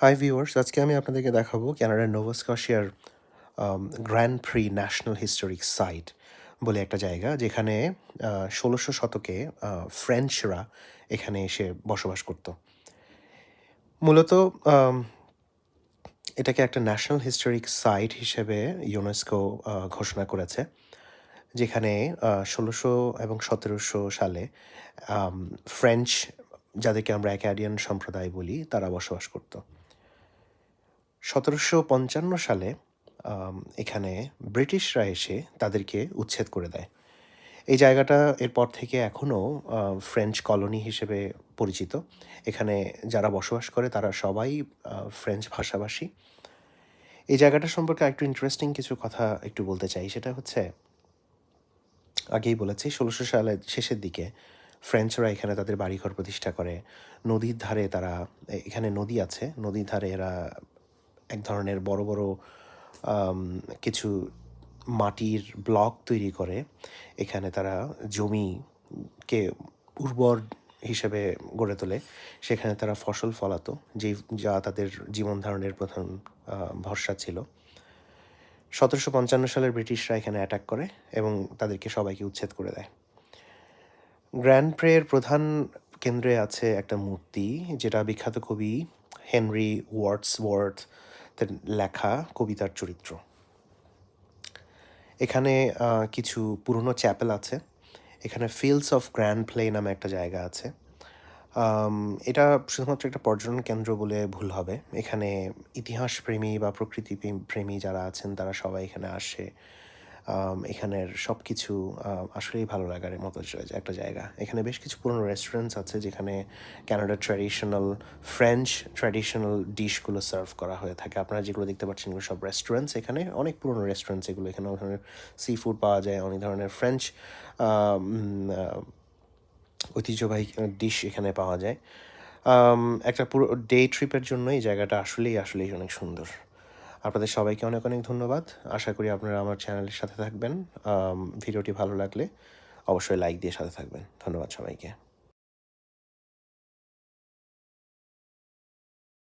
Hi viewers আজকে আমি আপনাদেরকে দেখাবো ক্যানাডার নোভোস্কশিয়ার grand pre national historic site বলে একটা জায়গা, যেখানে ষোলোশো শতকে ফ্রেঞ্চরা এখানে এসে বসবাস করত। মূলত এটাকে একটা ন্যাশনাল হিস্টোরিক সাইট হিসেবে ইউনেস্কো ঘোষণা করেছে, যেখানে ষোলোশো এবং সতেরোশো সালে ফ্রেঞ্চ যাদেরকে আমরা অ্যাকাডিয়ান সম্প্রদায় বলি, তারা বসবাস করত। সতেরোশো পঞ্চান্ন সালে এখানে ব্রিটিশরা এসে তাদেরকে উচ্ছেদ করে দেয়। এই জায়গাটা এরপর থেকে এখনও ফ্রেঞ্চ কলোনি হিসেবে পরিচিত। এখানে যারা বসবাস করে তারা সবাই ফ্রেঞ্চ ভাষাভাষী। এই জায়গাটা সম্পর্কে একটু ইন্টারেস্টিং কিছু কথা একটু বলতে চাই। সেটা হচ্ছে, আগেই বলেছি, ষোলোশো সালের শেষের দিকে ফ্রেঞ্চরা এখানে তাদের বাড়িঘর প্রতিষ্ঠা করে। নদীর ধারে তারা এখানে নদী আছে। নদীর ধারে এরা এক ধরনের বড় বড় কিছু মাটির ব্লক তৈরি করে। এখানে তারা জমিকে উর্বর হিসেবে গড়ে তোলে। সেখানে তারা ফসল ফলাতো যে যা তাদের জীবন ধারণের প্রধান ভরসা ছিল। সতেরোশো পঞ্চান্ন সালের ব্রিটিশরা এখানে অ্যাটাক করে এবং তাদেরকে সবাইকে উচ্ছেদ করে দেয়। গ্র্যান্ড প্রেয়ের প্রধান কেন্দ্রে আছে একটা মূর্তি, যেটা বিখ্যাত কবি হেনরি ওয়ার্ডসওয়ার্থ তার লেখা, কবিতার চরিত্র। এখানে কিছু পুরনো চ্যাপেল আছে। এখানে ফিল্ডস অফ গ্র্যান্ড প্লে নামে একটা জায়গা আছে। এটা শুধুমাত্র একটা পর্যটন কেন্দ্র বলে ভুল হবে। এখানে ইতিহাস প্রেমী বা প্রকৃতি প্রেমী যারা আছেন, তারা সবাই এখানে আসে। এখানের সব কিছু আসলেই ভালো লাগার মতো একটা জায়গা। এখানে বেশ কিছু পুরনো রেস্টুরেন্টস আছে যেখানে কানাডার ট্র্যাডিশনাল ফ্রেঞ্চ ট্র্যাডিশনাল ডিশগুলো সার্ভ করা হয়ে থাকে। আপনারা যেগুলো দেখতে পাচ্ছেন এগুলো সব রেস্টুরেন্টস এখানে। অনেক পুরনো রেস্টুরেন্টস এগুলো। এখানে অনেক ধরনের সি ফুড পাওয়া যায়, অনেক ধরনের ফ্রেঞ্চ ঐতিহ্যবাহী ডিশ এখানে পাওয়া যায়। একটা পুরো ডে ট্রিপের জন্য এই জায়গাটা আসলেই আসলেই অনেক সুন্দর। আপনাদের সবাইকে অনেক অনেক ধন্যবাদ। আশা করি আপনারা আমার চ্যানেলের সাথে থাকবেন। ভিডিওটি ভালো লাগলে অবশ্যই লাইক দিয়ে সাথে থাকবেন। ধন্যবাদ সবাইকে।